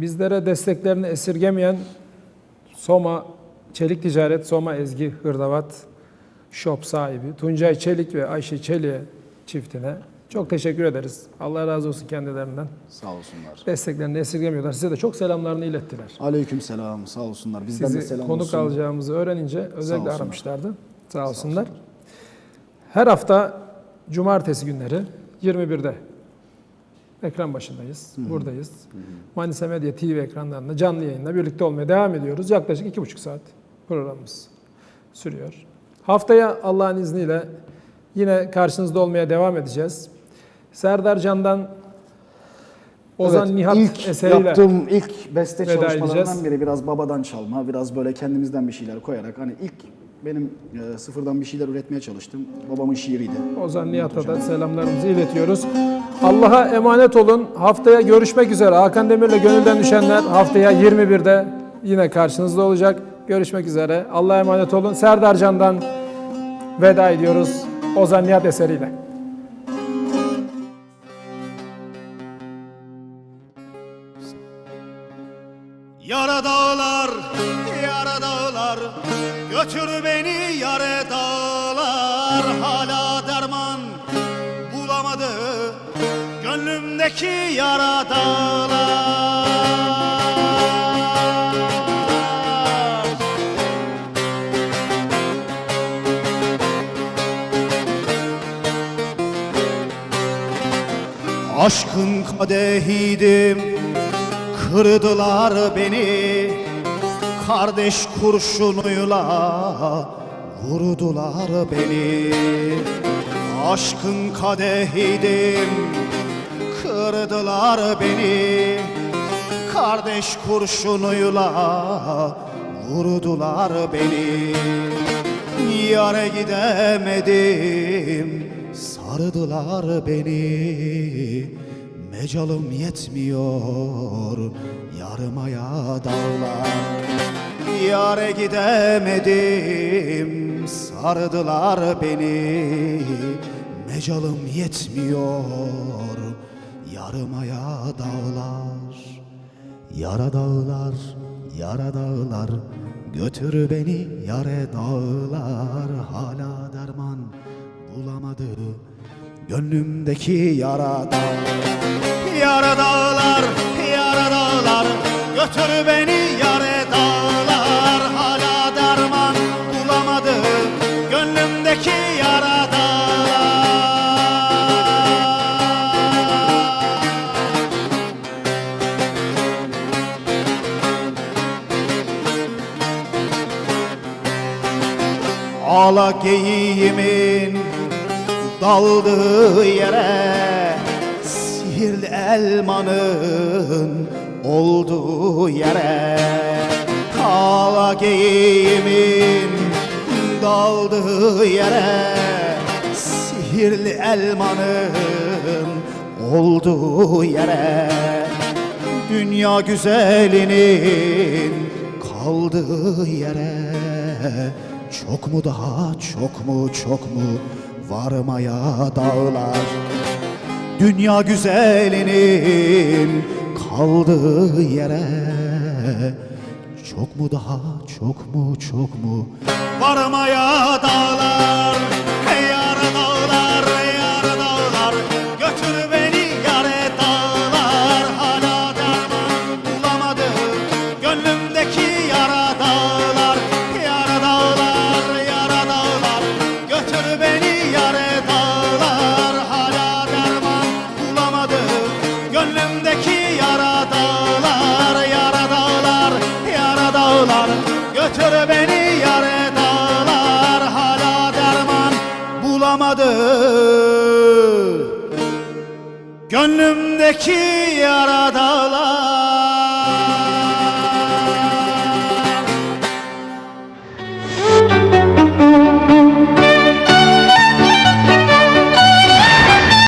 Bizlere desteklerini esirgemeyen Soma Çelik Ticaret, Soma Ezgi Hırdavat Shop sahibi Tuncay Çelik ve Ayşe Çelik'e çiftine çok teşekkür ederiz. Allah razı olsun kendilerinden. Sağ olsunlar. Desteklerini esirgemiyorlar. Size de çok selamlarını ilettiler. Aleyküm selam. Sağ olsunlar. Bizden de Sizi selam konuk olsun. alacağımızı öğrenince özellikle olsunlar. aramışlardı. Sağ olsunlar. Her hafta cumartesi günleri 21'de ekran başındayız. Buradayız. Manisa Medya TV ekranlarında canlı yayında birlikte olmaya devam ediyoruz. Yaklaşık iki buçuk saat programımız sürüyor. Haftaya Allah'ın izniyle yine karşınızda olmaya devam edeceğiz. Serdar Can'dan Ozan Evet, Nihat ilk eseriyle yaptığım ilk beste çalışmalarından edeceğiz. biri biraz babadan çalma, biraz böyle kendimizden bir şeyler koyarak hani ilk benim e, sıfırdan bir şeyler üretmeye çalıştım. Babamın şiiriydi. Ozan Nihat'a da selamlarımızı iletiyoruz. Allah'a emanet olun. Haftaya görüşmek üzere. Hakan Demir'le Gönülden Düşenler haftaya 21'de yine karşınızda olacak. Görüşmek üzere. Allah'a emanet olun. Serdar Can'dan veda ediyoruz. Ozan Nihat eseriyle. Yara dağlar, yara dağlar Götür beni yare dağlar Hala derman bulamadı Gönlümdeki yara dağlar. Aşkın kadehiydim Kırdılar beni Kardeş kurşunuyla Vurdular beni. Aşkın kadehiydim Kırdılar beni. Kardeş kurşunuyla Vurdular beni. Yare gidemedim Sardılar beni Mecalım yetmiyor Yarımaya dağlar. Yare gidemedim Sardılar beni. Mecalım yetmiyor Yarımaya dağlar. Yara dağlar, yara dağlar Götür beni yare dağlar. Hala derman bulamadı Gönlümdeki yara dağlar Yara dağlar, yara dağlar. Götür beni yare dağlar. Hala derman bulamadı Gönlümdeki yara dağlar Ağla geyiğimin daldığı yere. Sihirli elmanın olduğu yere. Ağla geyiğimin daldığı yere. Sihirli elmanın olduğu yere. Dünya güzelinin kaldığı yere. Çok mu daha çok mu çok mu varmaya dağlar. Dünya güzelinin kaldığı yere Çok mu daha çok mu çok mu varmaya dağlar bulamadı Gönlümdeki yara dağlar